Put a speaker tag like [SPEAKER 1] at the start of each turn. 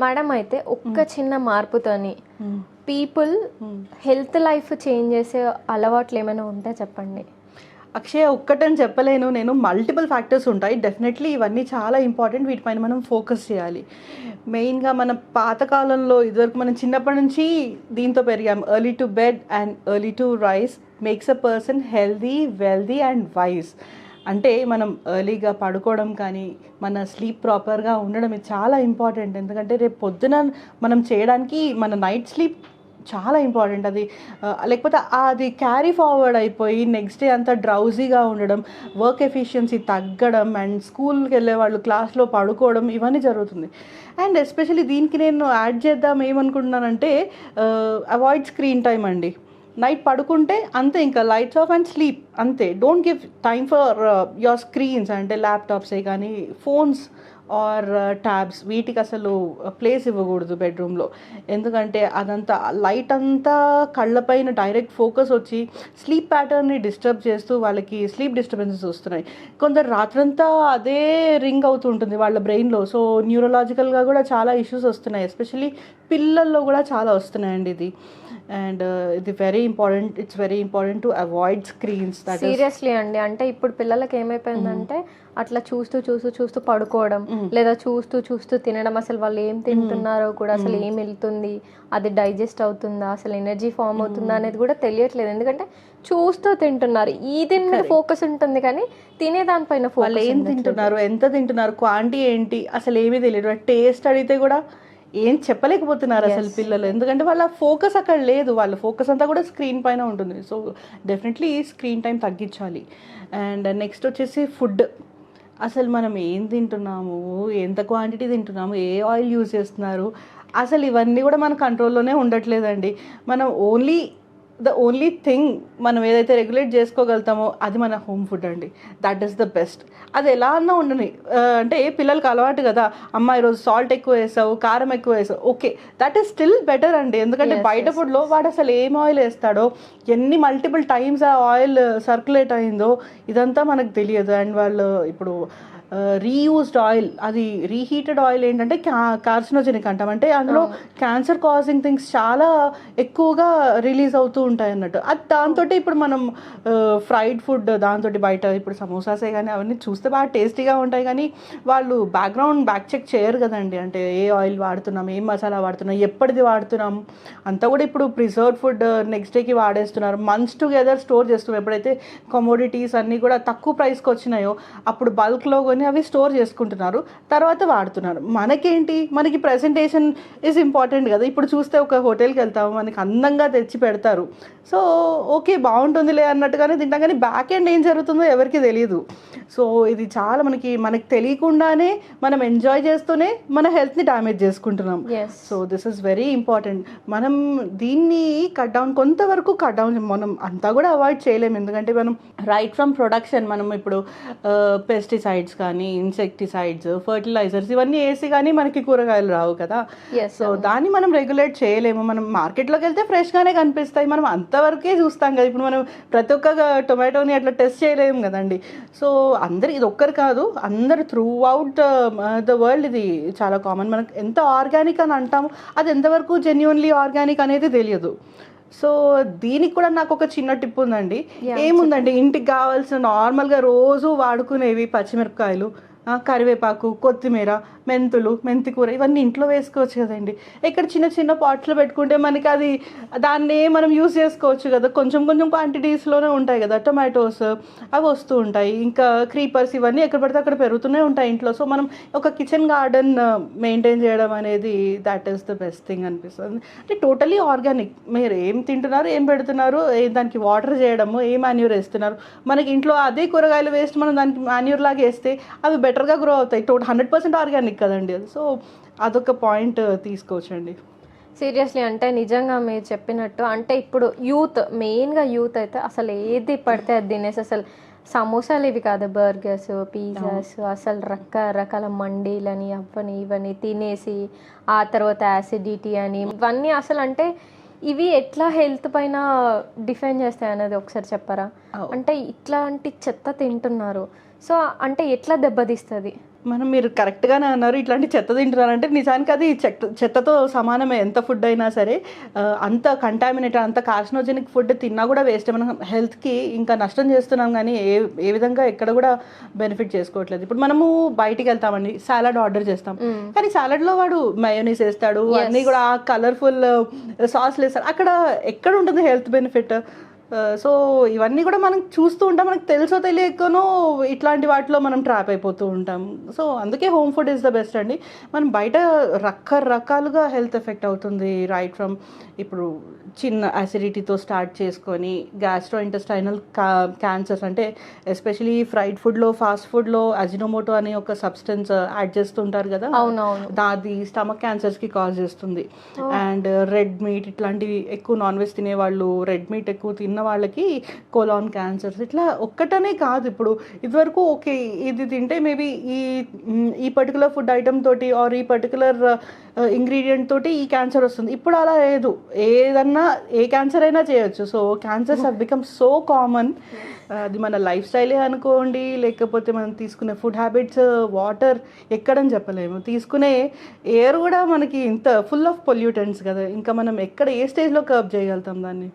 [SPEAKER 1] Madam అయితే ఒక్క చిన్న మార్పుతోని పీపుల్ హెల్త్ లైఫ్ చేంజ్ చేసే అలవాట్లు ఏమైనా ఉంటే చెప్పండి.
[SPEAKER 2] అక్షయ ఒక్కటని చెప్పలేను. నేను మల్టిపుల్ ఫ్యాక్టర్స్ ఉంటాయి. డెఫినెట్లీ ఇవన్నీ చాలా ఇంపార్టెంట్ వీటిపైన మనం ఫోకస్ చేయాలి. మెయిన్గా మన పాతకాలంలో ఇదివరకు మనం చిన్నప్పటి నుంచి దీంతో పెరిగాం. Early to bed and early to rise makes a person healthy wealthy and wise అంటే మనం ఎర్లీగా పడుకోవడం కానీ మన స్లీప్ ప్రాపర్గా ఉండడం ఇది చాలా ఇంపార్టెంట్ ఎందుకంటే రేపు పొద్దున మనం చేయడానికి మన నైట్ స్లీప్ చాలా ఇంపార్టెంట్ అది లేకపోతే అది క్యారీ ఫార్వర్డ్ అయిపోయి నెక్స్ట్ డే అంతా డ్రౌజీగా ఉండడం వర్క్ ఎఫిషియన్సీ తగ్గడం అండ్ స్కూల్కి వెళ్ళే వాళ్ళు క్లాస్లో పడుకోవడం ఇవన్నీ జరుగుతుంది. అండ్ ఎస్పెషల్లీ దీనికి నేను యాడ్ చేద్దాం ఏమనుకుంటున్నానంటే అవాయిడ్ స్క్రీన్ టైం అండి. నైట్ పడుకుంటే అంతే ఇంకా లైట్స్ ఆఫ్ అండ్ స్లీప్ అంతే. Don't give time for your screens అంటే ల్యాప్టాప్సే కానీ ఫోన్స్ ఆర్ ట్యాబ్స్ వీటికి అసలు uh, ప్లేస్ ఇవ్వకూడదు బెడ్రూమ్లో ఎందుకంటే అదంతా లైట్ అంతా కళ్ళపైన డైరెక్ట్ ఫోకస్ వచ్చి స్లీప్ ప్యాటర్న్ని డిస్టర్బ్ చేస్తూ వాళ్ళకి స్లీప్ డిస్టర్బెన్సెస్ వస్తున్నాయి. కొందరు రాత్రంతా అదే రింగ్ అవుతుంటుంది వాళ్ళ బ్రెయిన్లో సో న్యూరలాజికల్గా కూడా చాలా ఇష్యూస్ వస్తున్నాయి. ఎస్పెషల్లీ పిల్లల్లో కూడా చాలా వస్తున్నాయండి ఇది. అండ్ ఇది very important it's very important to avoid screens
[SPEAKER 1] seriously అండి అంటే ఇప్పుడు పిల్లలకి ఏమైపోయిందంటే అట్లా చూస్తూ చూస్తూ చూస్తూ పడుకోవడం లేదా చూస్తూ చూస్తూ తినడం అసలు వాళ్ళు ఏం తింటున్నారో కూడా అసలు ఏం వెళ్తుంది అది డైజెస్ట్ అవుతుందా అసలు ఎనర్జీ ఫామ్ అవుతుందా అనేది కూడా తెలియట్లేదు. ఎందుకంటే చూస్తూ తింటున్నారు ఈ దీని మీద ఫోకస్ ఉంటుంది కానీ తినే దానిపైన
[SPEAKER 2] వాళ్ళు
[SPEAKER 1] ఫోకస్
[SPEAKER 2] ఏం తింటున్నారు ఎంత తింటున్నారు క్వాంటిటీ ఏంటి అసలు ఏమీ తెలియదు. టేస్ట్ అడిగితే కూడా ఏం చెప్పలేకపోతున్నారు అసలు పిల్లలు. ఎందుకంటే వాళ్ళ ఫోకస్ అక్కడ లేదు. వాళ్ళ ఫోకస్ అంతా కూడా స్క్రీన్ పైన ఉంటుంది. సో డెఫినెట్లీ స్క్రీన్ టైం తగ్గించాలి. అండ్ నెక్స్ట్ వచ్చేసి ఫుడ్. అసలు మనం ఏం తింటున్నాము? ఎంత క్వాంటిటీ తింటున్నాము? ఏ ఆయిల్ యూజ్ చేస్తున్నారు? అసలు ఇవన్నీ కూడా మన కంట్రోల్లోనే ఉండట్లేదండి. మనం ఓన్లీ ద ఓన్లీ థింగ్ మనం ఏదైతే రెగ్యులేట్ చేసుకోగలుగుతామో అది మన హోమ్ ఫుడ్ అండి. దట్ ఈస్ ద బెస్ట్ అది ఎలా అన్నా ఉండని అంటే పిల్లలకి అలవాటు కదా అమ్మ ఈరోజు సాల్ట్ ఎక్కువ వేసావు కారం ఎక్కువ వేసావు okay that is still better అండి. ఎందుకంటే బయట ఫుడ్లో వాడు అసలు ఏం ఆయిల్ వేస్తాడో ఎన్ని మల్టిపుల్ టైమ్స్ ఆ ఆయిల్ సర్క్యులేట్ అయిందో ఇదంతా మనకు తెలియదు. అండ్ వాళ్ళు ఇప్పుడు రీయూస్డ్ ఆయిల్ అది రీహీటెడ్ ఆయిల్ ఏంటంటే క్యా కార్సినోజెనిక్ అంటాం అంటే అందులో క్యాన్సర్ కాజింగ్ థింగ్స్ చాలా ఎక్కువగా రిలీజ్ అవుతూ ఉంటాయి అన్నట్టు అది దాంతో ఇప్పుడు మనం ఫ్రైడ్ ఫుడ్ దాంతో బయట ఇప్పుడు సమోసాసే కానీ అవన్నీ చూస్తే బాగా టేస్టీగా ఉంటాయి. కానీ వాళ్ళు బ్యాక్గ్రౌండ్ బ్యాక్ చెక్ చేయరు కదండి. అంటే ఏ ఆయిల్ వాడుతున్నాం ఏం మసాలా వాడుతున్నాం ఎప్పటిది వాడుతున్నాం. అంతా కూడా ఇప్పుడు ప్రిజర్వ్ ఫుడ్ నెక్స్ట్ డేకి వాడేస్తున్నారు. మంత్స్ టుగెదర్ స్టోర్ చేస్తున్నాం. ఎప్పుడైతే కమోడిటీస్ అన్నీ కూడా తక్కువ ప్రైస్కి వచ్చినాయో అప్పుడు బల్క్లో కొని అవి స్టోర్ చేసుకుంటున్నారు. తర్వాత వాడుతున్నారు. మనకేంటి? మనకి ప్రెజెంటేషన్ ఇస్ ఇంపార్టెంట్ కదా. ఇప్పుడు చూస్తే ఒక హోటల్కి వెళ్తాము మనకి అందంగా తెచ్చి పెడతారు. సో ఓకే బాగుంటుందిలే అన్నట్టుగానే తింటాం. కానీ బ్యాక్ ఎండ్ ఏం జరుగుతుందో ఎవరికి తెలియదు సో ఇది చాలా మనకి మనకి తెలియకుండానే మనం ఎంజాయ్ చేస్తూనే మన హెల్త్ని డ్యామేజ్ చేసుకుంటున్నాం. So this is very important మనం దీన్ని కట్ డౌన్ కొంతవరకు కట్ డౌన్ మనం అంతా కూడా అవాయిడ్ చేయలేము ఎందుకంటే మనం రైట్ ఫ్రమ్ ప్రొడక్షన్ మనం ఇప్పుడు పెస్టిసైడ్స్ కానీ ఇన్సెక్టిసైడ్స్ ఫర్టిలైజర్స్ ఇవన్నీ వేసి కానీ మనకి కూరగాయలు రావు కదా. సో దాన్ని మనం రెగ్యులేట్ చేయలేము. మనం మార్కెట్లోకి వెళ్తే ఫ్రెష్గానే కనిపిస్తాయి. మనం అంతవరకే చూస్తాం కదా. ఇప్పుడు మనం ప్రతి ఒక్క టొమాటోని అట్లా టెస్ట్ చేయలేము కదండి. సో అందరు ఇది ఒక్కరు కాదు అందరు త్రూ అవుట్ ద వరల్డ్ ఇది చాలా కామన్ మనకు ఎంత ఆర్గానిక్ అని అంటాము అది ఎంతవరకు జెన్యున్లీ ఆర్గానిక్ అనేది తెలియదు. సో దీనికి కూడా నాకు ఒక చిన్న టిప్ ఉందండి. ఏముందండి? ఇంటికి కావాల్సిన నార్మల్గా రోజు వాడుకునేవి పచ్చిమిరపకాయలు కరివేపాకు కొత్తిమీర మెంతులు మెంతి కూర ఇవన్నీ ఇంట్లో వేసుకోవచ్చు కదండి. ఇక్కడ చిన్న చిన్న పాట్స్లో పెట్టుకుంటే మనకి అది దాన్ని మనం యూస్ చేసుకోవచ్చు కదా. కొంచెం కొంచెం క్వాంటిటీస్లోనే ఉంటాయి కదా. టొమాటోస్ అవి వస్తూ ఉంటాయి. ఇంకా క్రీపర్స్ ఇవన్నీ ఎక్కడ పడితే అక్కడ పెరుగుతూనే ఉంటాయి ఇంట్లో. సో మనం ఒక కిచెన్ గార్డెన్ మెయింటైన్ చేయడం అనేది that is the best thing అనిపిస్తుంది. అంటే టోటలీ ఆర్గానిక్ మీరు ఏం తింటున్నారు ఏం పెడుతున్నారు ఏ దానికి వాటర్ చేయడము ఏ మాన్యూర్ వేస్తున్నారు. మనకి ఇంట్లో అదే కూరగాయలు వేస్ట్ మనం దానికి మాన్యూర్ లాగా వేస్తే అవి బెటర్గా గ్రో అవుతాయి. టోటల్ హండ్రెడ్ పర్సెంట్ ఆర్గానిక్ కదండి. అది సో అదొక పాయింట్ తీసుకోవచ్చండి.
[SPEAKER 1] సీరియస్లీ అంటే నిజంగా మీరు చెప్పినట్టు అంటే ఇప్పుడు యూత్ మెయిన్గా యూత్ అయితే అసలు ఏది పడితే అది తినేసి అసలు సమోసాలు ఇవి కాదు బర్గర్స్ పిజ్జాస్ అసలు రకరకాల మండీలని అవని ఇవని తినేసి ఆ తర్వాత యాసిడిటీ అని ఇవన్నీ అసలు అంటే ఇవి ఎట్లా హెల్త్ పైన డిఫైన్ చేస్తాయి అనేది ఒకసారి చెప్పరా. అంటే ఇట్లాంటి చెత్త తింటున్నారు. సో అంటే ఎట్లా దెబ్బతీస్తుంది?
[SPEAKER 2] మనం మీరు కరెక్ట్గానే అన్నారు ఇట్లాంటి చెత్త తింటున్నారంటే నిజానికి అది చెత్త చెత్తతో సమానమే. ఎంత ఫుడ్ అయినా సరే అంత కంటామినేటెడ్ అంత కార్సినోజెనిక్ ఫుడ్ తిన్నా కూడా వేస్ట్ మనం హెల్త్కి ఇంకా నష్టం చేస్తున్నాం కానీ ఏ ఏ విధంగా ఎక్కడ కూడా బెనిఫిట్ చేసుకోవట్లేదు. ఇప్పుడు మనము బయటికి వెళ్తామండి సాలడ్ ఆర్డర్ చేస్తాం. కానీ సాలడ్లో వాడు మయోనీస్ వేస్తాడు అన్నీ కూడా కలర్ఫుల్ సాస్లు వేస్తాడు అక్కడ ఎక్కడ ఉంటుంది హెల్త్ బెనిఫిట్ సో ఇవన్నీ కూడా మనం చూస్తూ ఉంటాం. మనకు తెలుసో తెలియకనో ఇట్లాంటి వాటిలో మనం ట్రాప్ అయిపోతూ ఉంటాం. సో అందుకే home food is the best అండి. మనం బయట రకరకాలుగా హెల్త్ ఎఫెక్ట్ అవుతుంది. రైట్ ఫ్రమ్ ఇప్పుడు చిన్న అసిడిటీతో స్టార్ట్ చేసుకొని గ్యాస్ట్రో ఇంటెస్టైనల్ క్యాన్సర్స్ అంటే ఎస్పెషలీ ఫ్రైడ్ ఫుడ్లో ఫాస్ట్ ఫుడ్లో అజినోమోటో అనే ఒక సబ్స్టెన్స్ యాడ్ చేస్తుంటారు కదా?
[SPEAKER 1] అవునవును.
[SPEAKER 2] అది స్టమక్ క్యాన్సర్స్కి కాజ్ చేస్తుంది. అండ్ రెడ్ మీట్ ఇట్లాంటివి ఎక్కువ నాన్ వెజ్ తినేవాళ్ళు రెడ్ మీట్ ఎక్కువ తిన్న వాళ్ళకి కోలాన్ క్యాన్సర్స్ ఇట్లా ఒక్కటనే కాదు ఇప్పుడు. ఇదివరకు ఓకే ఇది తింటే మేబీ ఈ ఈ పర్టికులర్ ఫుడ్ ఐటమ్ తోటి ఆర్ ఈ పర్టికులర్ ఇంగ్రీడియంట్ తోటి ఈ క్యాన్సర్ వస్తుంది. ఇప్పుడు అలా లేదు. ఏదన్నా ఏ క్యాన్సర్ అయినా చేయొచ్చు. So cancers have become so common అది మన లైఫ్ స్టైలే అనుకోండి లేకపోతే మనం తీసుకునే ఫుడ్ హ్యాబిట్స్ వాటర్ ఎక్కడని చెప్పలేము. తీసుకునే ఎయిర్ కూడా మనకి ఇంత ఫుల్ ఆఫ్ పొల్యూటెంట్స్ కదా. ఇంకా మనం ఎక్కడ ఏ స్టేజ్లో కర్బ్ చేయగలుగుతాం దాన్ని?